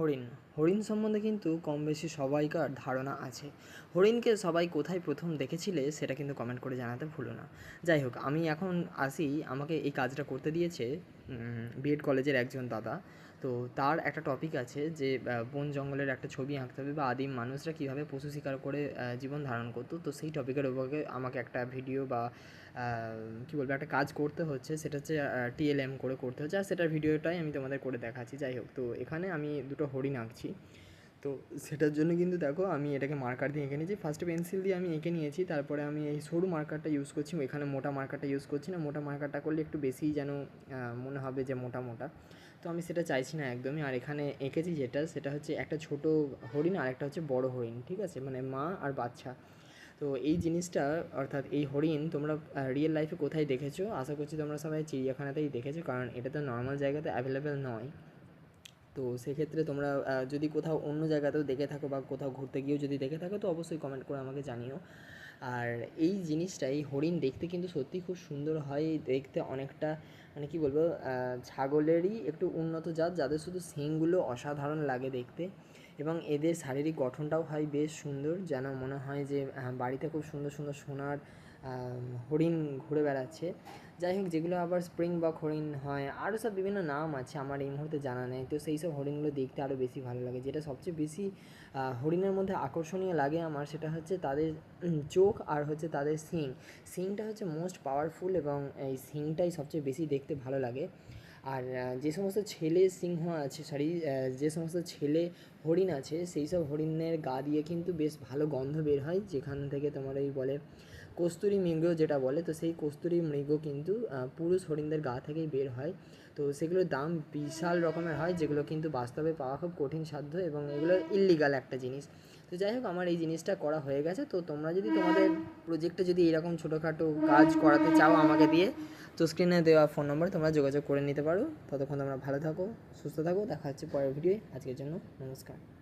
হরিণ। হরিণ সম্বন্ধে কিন্তু কম বেশি সবাইকার ধারণা আছে। হরিণকে সবাই কোথায় প্রথম দেখেছিলে সেটা কিন্তু কমেন্ট করে জানাতে ভুলো না। যাই হোক, আমি এখন আসি। আমাকে এই কাজটা করতে দিয়েছে বিএড কলেজের একজন দাদা। তো তার একটা টপিক আছে যে বন জঙ্গলের একটা ছবি আঁকতে হবে বা আদিম মানুষরা কীভাবে পশু শিকার করে জীবন ধারণ করতো। তো সেই টপিকের উপরে আমাকে একটা ভিডিও বা কী বলব, একটা কাজ করতে হচ্ছে। সেটা হচ্ছে টিএলএম করে করতে হচ্ছে। আর সেটার ভিডিওটাই আমি তোমাদের করে দেখাচ্ছি। যাই হোক, তো এখানে আমি দুটো হরিণ আঁকছি। তো সেটার জন্য কিন্তু দেখো আমি এটাকে মার্কার দিয়ে এঁকে নিয়েছি। ফার্স্টে পেন্সিল দিয়ে আমি এঁকে নিয়েছি, তারপরে আমি এই সরু মার্কারটা ইউজ করছি এখানে মোটা মার্কারটা ইউজ করছি না। মোটা মার্কারটা করলে একটু বেশিই যেন মনে হবে যে মোটা মোটা। তো আমি সেটা চাইছি না একদমই। আর এখানে এঁকেছি যেটা, সেটা হচ্ছে একটা ছোট হরিণ আর একটা হচ্ছে বড় হরিণ, ঠিক আছে? মানে মা আর বাচ্চা। তো এই জিনিসটা, অর্থাৎ এই হরিণ তোমরা রিয়েল লাইফে কোথায় দেখেছ? আশা করছি তোমরা সবাই চিড়িয়াখানাতেই দেখেছ, কারণ এটা তো নর্মাল জায়গাতে অ্যাভেলেবেল নয়। তো সেক্ষেত্রে তোমরা যদি কোথাও অন্য জায়গাতেও দেখে থাকো বা কোথাও ঘুরতে গিয়েও যদি দেখে থাকো, তো অবশ্যই কমেন্ট করে আমাকে জানিও। আর এই জিনিসটা এই হরিণ দেখতে কিন্তু সত্যি খুব সুন্দর হয়। দেখতে অনেকটা মানে কি বলব ছাগলেরই একটু উন্নত জাত, যাদের শুধু শিংগুলো অসাধারণ লাগে দেখতে। এবং এদের শারীরিক গঠনটাও হয় বেশ সুন্দর, যেন মনে হয় যে বাড়িতে খুব সুন্দর সুন্দর সোনার হরিণ ঘুরে বেড়াচ্ছে। যাই হোক, যেগুলো আবার স্প্রিং বক হরিণ হয় আরও সব বিভিন্ন নাম আছে আমার এই মুহূর্তে জানা নেই। তো সেই সব হরিণগুলো দেখতে আরও বেশি ভালো লাগে। যেটা সবচেয়ে বেশি হরিণের মধ্যে আকর্ষণীয় লাগে আমার, সেটা হচ্ছে তাদের চোখ আর হচ্ছে তাদের শিং। শিংটা হচ্ছে মোস্ট পাওয়ারফুল এবং এই শিংটাই সবচেয়ে বেশি দেখতে ভালো লাগে। আর যে সমস্ত ছেলে সিংহ আছে সরি যে সমস্ত ছেলে হরিণ আছে, সেই সব হরিণের গা দিয়ে কিন্তু বেশ ভালো গন্ধ বের হয়। যেখান থেকে তোমার ওই বলে কস্তুরী মৃগ যেটা বলে, তো সেই কস্তুরী মৃগ কিন্তু পুরুষ হরিণদের গা থেকেই বের হয়। তো সেগুলোর দাম বিশাল রকমের হয়, যেগুলো কিন্তু বাস্তবে পাওয়া খুব কঠিন সাধ্য এবং এগুলো ইল্লিগাল একটা জিনিস। তো যাই হোক, আমার এই জিনিসটা করা হয়ে গেছে। তো তোমরা যদি তোমাদের প্রজেক্টে যদি এরকম ছোটোখাটো কাজ করাতে চাও আমাকে দিয়ে, তো স্ক্রিনে দেওয়া ফোন নম্বরে তোমরা যোগাযোগ করে নিতে পারো। ততক্ষণ তোমরা ভালো থাকো, সুস্থ থাকো। দেখা হচ্ছে পরের ভিডিওয়ে আজকের জন্য নমস্কার। Oscar.